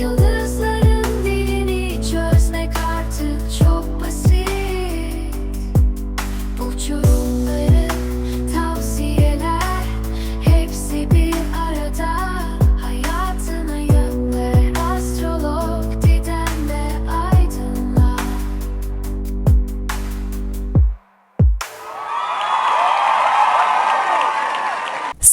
you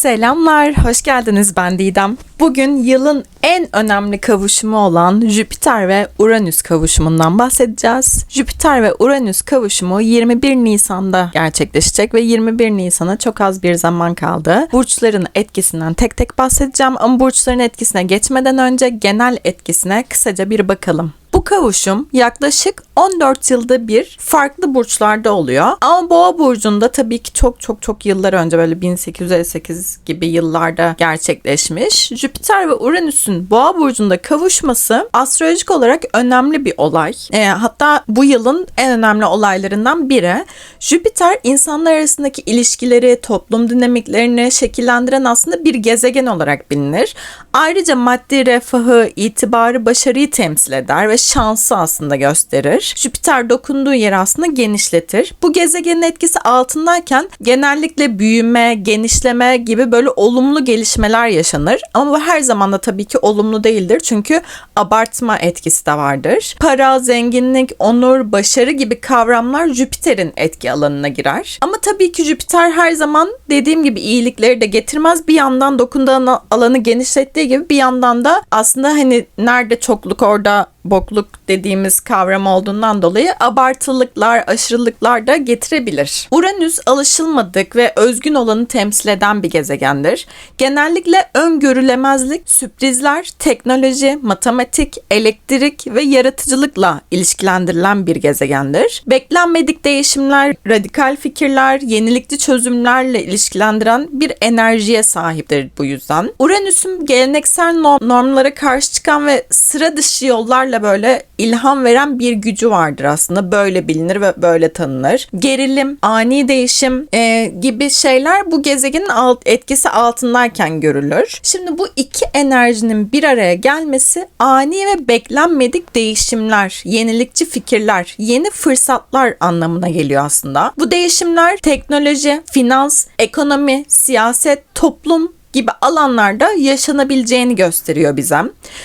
Selamlar, hoş geldiniz ben Didem. Bugün yılın en önemli kavuşumu olan Jüpiter ve Uranüs kavuşumundan bahsedeceğiz. Jüpiter ve Uranüs kavuşumu 21 Nisan'da gerçekleşecek ve 21 Nisan'a çok az bir zaman kaldı. Burçların etkisinden tek tek bahsedeceğim ama burçların etkisine geçmeden önce genel etkisine kısaca bir bakalım. Bu kavuşum yaklaşık 14 yılda bir farklı burçlarda oluyor. Ama Boğa burcunda tabii ki çok çok çok yıllar önce böyle 1858 gibi yıllarda gerçekleşmiş. Jüpiter ve Uranüs'ün Boğa burcunda kavuşması astrolojik olarak önemli bir olay. E, hatta bu yılın en önemli olaylarından biri. Jüpiter insanlar arasındaki ilişkileri, toplum dinamiklerini şekillendiren aslında bir gezegen olarak bilinir. Ayrıca maddi refahı, itibarı, başarıyı temsil eder ve şansı aslında gösterir. Jüpiter dokunduğu yeri aslında genişletir. Bu gezegenin etkisi altındayken genellikle büyüme, genişleme gibi böyle olumlu gelişmeler yaşanır. Ama bu her zaman da tabii ki olumlu değildir. Çünkü abartma etkisi de vardır. Para, zenginlik, onur, başarı gibi kavramlar Jüpiter'in etki alanına girer. Ama tabii ki Jüpiter her zaman dediğim gibi iyilikleri de getirmez. Bir yandan dokunduğu alanı genişlettiği gibi bir yandan da aslında hani nerede çokluk orada bokluk dediğimiz kavram olduğundan dolayı abartılıklar, aşırılıklar da getirebilir. Uranüs alışılmadık ve özgün olanı temsil eden bir gezegendir. Genellikle öngörülemezlik, sürprizler, teknoloji, matematik, elektrik ve yaratıcılıkla ilişkilendirilen bir gezegendir. Beklenmedik değişimler, radikal fikirler, yenilikçi çözümlerle ilişkilendiren bir enerjiye sahiptir bu yüzden. Uranüs'ün geleneksel no- normlara karşı çıkan ve sıra dışı yollarla böyle ilham veren bir gücü vardır aslında. Böyle bilinir ve böyle tanınır. Gerilim, ani değişim e, gibi şeyler bu gezegenin alt, etkisi altındayken görülür. Şimdi bu iki enerjinin bir araya gelmesi ani ve beklenmedik değişimler, yenilikçi fikirler, yeni fırsatlar anlamına geliyor aslında. Bu değişimler teknoloji, finans, ekonomi, siyaset, toplum gibi alanlarda yaşanabileceğini gösteriyor bize.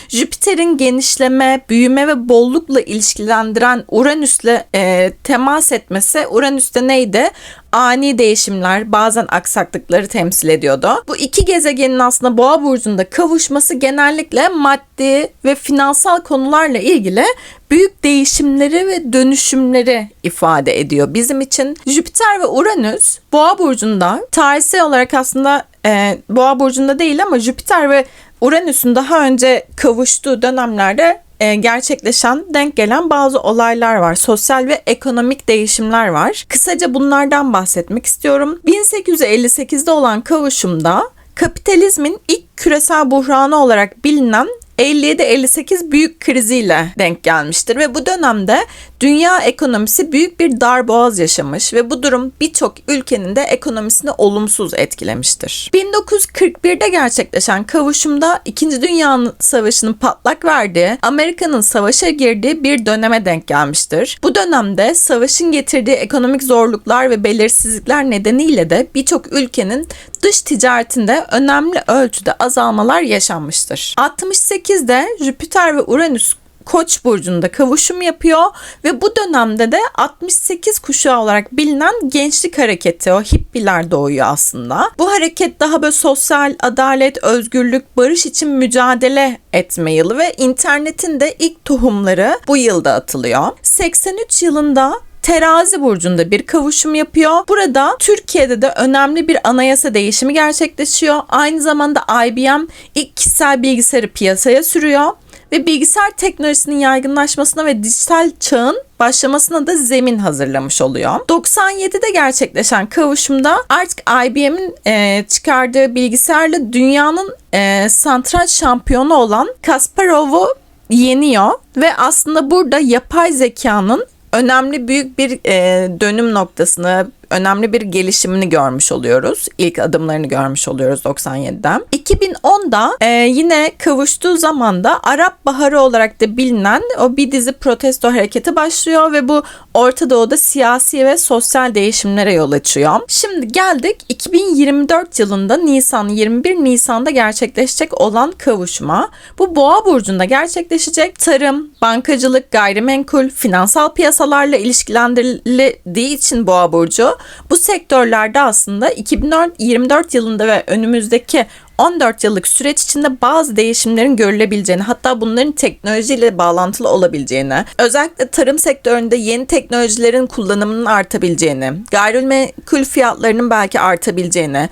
Jüpiter'in genişleme, büyüme ve bollukla ilişkilendiren Uranüs'le e, temas etmesi Uranüs'te neydi? Ani değişimler, bazen aksaklıkları temsil ediyordu. Bu iki gezegenin aslında Boğa burcunda kavuşması genellikle maddi ve finansal konularla ilgili büyük değişimleri ve dönüşümleri ifade ediyor. Bizim için Jüpiter ve Uranüs Boğa burcunda tarihsel olarak aslında e, Boğa burcunda değil ama Jüpiter ve Uranüs'ün daha önce kavuştuğu dönemlerde e, gerçekleşen, denk gelen bazı olaylar var. Sosyal ve ekonomik değişimler var. Kısaca bunlardan bahsetmek istiyorum. 1858'de olan kavuşumda kapitalizmin ilk küresel buhranı olarak bilinen 57-58 büyük kriziyle denk gelmiştir ve bu dönemde dünya ekonomisi büyük bir darboğaz yaşamış ve bu durum birçok ülkenin de ekonomisini olumsuz etkilemiştir. 1941'de gerçekleşen kavuşumda 2. Dünya Savaşı'nın patlak verdiği, Amerika'nın savaşa girdiği bir döneme denk gelmiştir. Bu dönemde savaşın getirdiği ekonomik zorluklar ve belirsizlikler nedeniyle de birçok ülkenin dış ticaretinde önemli ölçüde azalmalar yaşanmıştır. 68'de Jüpiter ve Uranüs Koç burcunda kavuşum yapıyor ve bu dönemde de 68 kuşağı olarak bilinen gençlik hareketi o hippiler doğuyor aslında. Bu hareket daha böyle sosyal adalet, özgürlük, barış için mücadele etme yılı ve internetin de ilk tohumları bu yılda atılıyor. 83 yılında Terazi burcunda bir kavuşum yapıyor. Burada Türkiye'de de önemli bir anayasa değişimi gerçekleşiyor. Aynı zamanda IBM ilk kişisel bilgisayarı piyasaya sürüyor ve bilgisayar teknolojisinin yaygınlaşmasına ve dijital çağın başlamasına da zemin hazırlamış oluyor. 97'de gerçekleşen kavuşumda artık IBM'in e, çıkardığı bilgisayarla dünyanın e, santranç şampiyonu olan Kasparov'u yeniyor ve aslında burada yapay zekanın önemli büyük bir e, dönüm noktasını önemli bir gelişimini görmüş oluyoruz. İlk adımlarını görmüş oluyoruz 97'den. 2010'da e, yine kavuştuğu zaman da Arap Baharı olarak da bilinen o bir dizi protesto hareketi başlıyor ve bu Orta Doğu'da siyasi ve sosyal değişimlere yol açıyor. Şimdi geldik 2024 yılında Nisan 21 Nisan'da gerçekleşecek olan kavuşma. Bu Boğa burcunda gerçekleşecek. Tarım, bankacılık, gayrimenkul, finansal piyasalarla ilişkilendirildiği için Boğa burcu bu sektörlerde aslında 2024 yılında ve önümüzdeki 14 yıllık süreç içinde bazı değişimlerin görülebileceğini hatta bunların teknolojiyle bağlantılı olabileceğini, özellikle tarım sektöründe yeni teknolojilerin kullanımının artabileceğini, gayrimenkul fiyatlarının belki artabileceğini,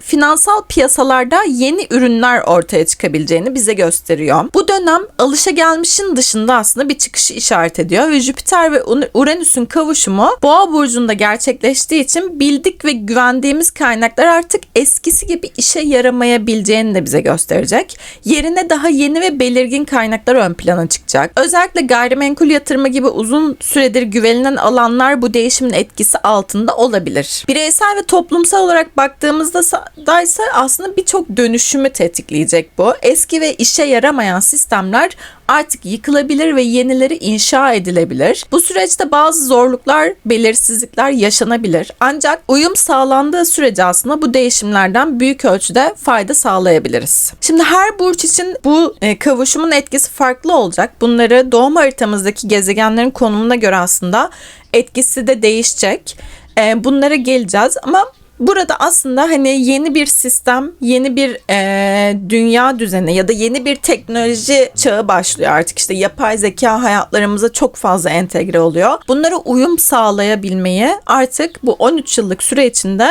finansal piyasalarda yeni ürünler ortaya çıkabileceğini bize gösteriyor. Bu dönem alışagelmişin dışında aslında bir çıkışı işaret ediyor ve Jüpiter ve Ur- Uranüs'ün kavuşumu Boğa burcunda gerçekleştiği için bildik ve güvendiğimiz kaynaklar artık eskisi gibi işe yaramayabileceğini de bize gösterecek. Yerine daha yeni ve belirgin kaynaklar ön plana çıkacak. Özellikle gayrimenkul yatırımı gibi uzun süredir güvenilen alanlar bu değişimin etkisi altında olabilir. Bireysel ve toplumsal olarak baktığımızda da ise aslında birçok dönüşümü tetikleyecek bu. Eski ve işe yaramayan sistemler artık yıkılabilir ve yenileri inşa edilebilir. Bu süreçte bazı zorluklar, belirsizlikler yaşanabilir. Ancak uyum sağlandığı sürece aslında bu değişimlerden büyük ölçüde fayda sağlayabiliriz. Şimdi her burç için bu e, kavuşumun etkisi farklı olacak. Bunları doğum haritamızdaki gezegenlerin konumuna göre aslında etkisi de değişecek. E, bunlara geleceğiz ama Burada aslında hani yeni bir sistem, yeni bir e, dünya düzeni ya da yeni bir teknoloji çağı başlıyor artık. İşte yapay zeka hayatlarımıza çok fazla entegre oluyor. Bunlara uyum sağlayabilmeyi artık bu 13 yıllık süre içinde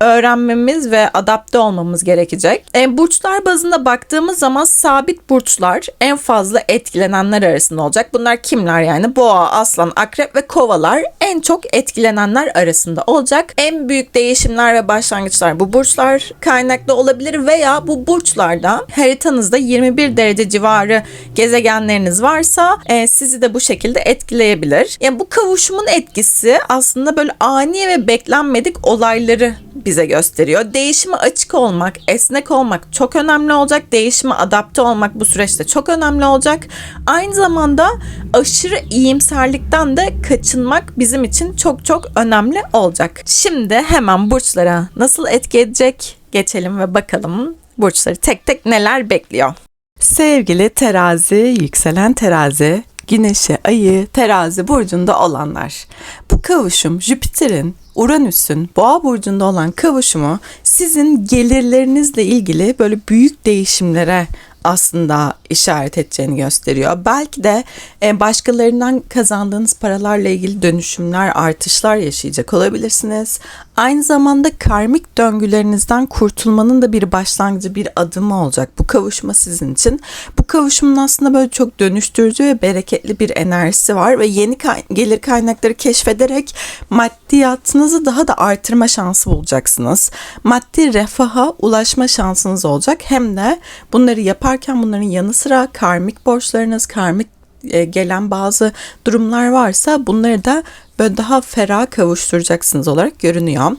öğrenmemiz ve adapte olmamız gerekecek. E, burçlar bazında baktığımız zaman sabit burçlar en fazla etkilenenler arasında olacak. Bunlar kimler yani? Boğa, aslan, akrep ve kovalar en çok etkilenenler arasında olacak. En büyük değişimler ve başlangıçlar bu burçlar kaynaklı olabilir veya bu burçlarda haritanızda 21 derece civarı gezegenleriniz varsa e, sizi de bu şekilde etkileyebilir. Yani bu kavuşumun etkisi aslında böyle ani ve beklenmedik olayları bize gösteriyor. Değişime açık olmak, esnek olmak çok önemli olacak. Değişime adapte olmak bu süreçte çok önemli olacak. Aynı zamanda aşırı iyimserlikten de kaçınmak bizim için çok çok önemli olacak. Şimdi hemen burçlara nasıl etki edecek geçelim ve bakalım burçları tek tek neler bekliyor. Sevgili terazi, yükselen terazi, güneşi, ayı, terazi burcunda olanlar. Bu kavuşum Jüpiter'in, Uranüs'ün boğa burcunda olan kavuşumu sizin gelirlerinizle ilgili böyle büyük değişimlere aslında işaret edeceğini gösteriyor. Belki de e, başkalarından kazandığınız paralarla ilgili dönüşümler, artışlar yaşayacak olabilirsiniz. Aynı zamanda karmik döngülerinizden kurtulmanın da bir başlangıcı, bir adımı olacak bu kavuşma sizin için. Bu kavuşumun aslında böyle çok dönüştürücü ve bereketli bir enerjisi var ve yeni gelir kaynakları keşfederek maddiyatınızı daha da artırma şansı bulacaksınız. Maddi refaha ulaşma şansınız olacak. Hem de bunları yaparken bunların yanı sıra karmik borçlarınız, karmik e, gelen bazı durumlar varsa bunları da böyle daha ferah kavuşturacaksınız olarak görünüyor.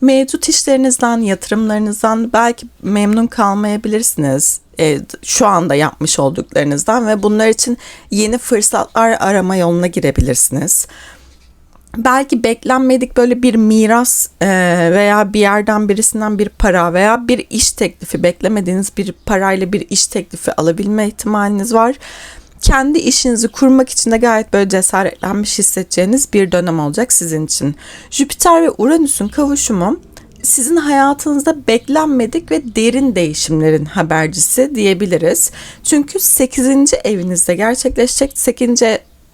Mevcut işlerinizden, yatırımlarınızdan belki memnun kalmayabilirsiniz e, şu anda yapmış olduklarınızdan ve bunlar için yeni fırsatlar arama yoluna girebilirsiniz belki beklenmedik böyle bir miras e, veya bir yerden birisinden bir para veya bir iş teklifi beklemediğiniz bir parayla bir iş teklifi alabilme ihtimaliniz var. Kendi işinizi kurmak için de gayet böyle cesaretlenmiş hissedeceğiniz bir dönem olacak sizin için. Jüpiter ve Uranüs'ün kavuşumu sizin hayatınızda beklenmedik ve derin değişimlerin habercisi diyebiliriz. Çünkü 8. evinizde gerçekleşecek 8.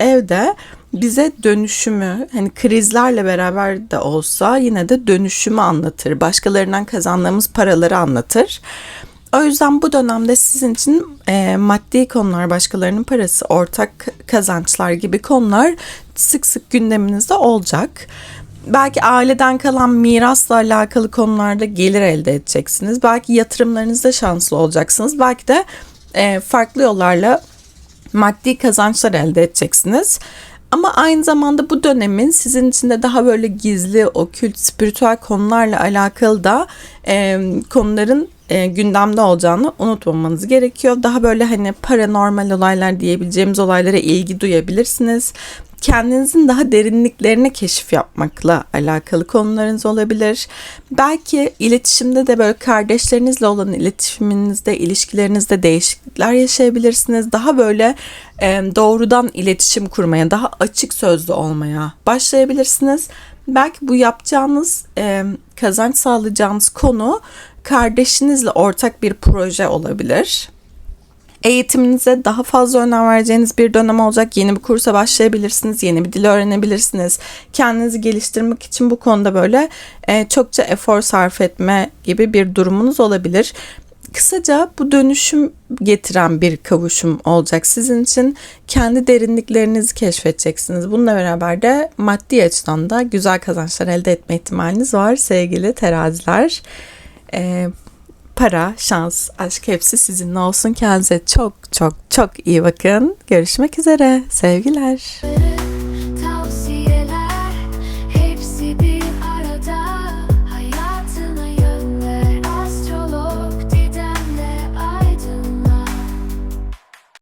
evde bize dönüşümü hani krizlerle beraber de olsa yine de dönüşümü anlatır. Başkalarından kazandığımız paraları anlatır. O yüzden bu dönemde sizin için e, maddi konular, başkalarının parası, ortak kazançlar gibi konular sık sık gündeminizde olacak. Belki aileden kalan mirasla alakalı konularda gelir elde edeceksiniz. Belki yatırımlarınızda şanslı olacaksınız. Belki de e, farklı yollarla maddi kazançlar elde edeceksiniz. Ama aynı zamanda bu dönemin sizin için de daha böyle gizli, okült, spiritüel konularla alakalı da e, konuların e, gündemde olacağını unutmamanız gerekiyor. Daha böyle hani paranormal olaylar diyebileceğimiz olaylara ilgi duyabilirsiniz. Kendinizin daha derinliklerine keşif yapmakla alakalı konularınız olabilir. Belki iletişimde de böyle kardeşlerinizle olan iletişiminizde, ilişkilerinizde değişiklikler yaşayabilirsiniz. Daha böyle e, doğrudan iletişim kurmaya, daha açık sözlü olmaya başlayabilirsiniz. Belki bu yapacağınız e, kazanç sağlayacağınız konu kardeşinizle ortak bir proje olabilir. Eğitiminize daha fazla önem vereceğiniz bir dönem olacak. Yeni bir kursa başlayabilirsiniz, yeni bir dil öğrenebilirsiniz. Kendinizi geliştirmek için bu konuda böyle e, çokça efor sarf etme gibi bir durumunuz olabilir. Kısaca bu dönüşüm getiren bir kavuşum olacak sizin için. Kendi derinliklerinizi keşfedeceksiniz. Bununla beraber de maddi açıdan da güzel kazançlar elde etme ihtimaliniz var sevgili teraziler. Ee, para, şans, aşk hepsi sizinle olsun. Kendinize çok çok çok iyi bakın. Görüşmek üzere. Sevgiler.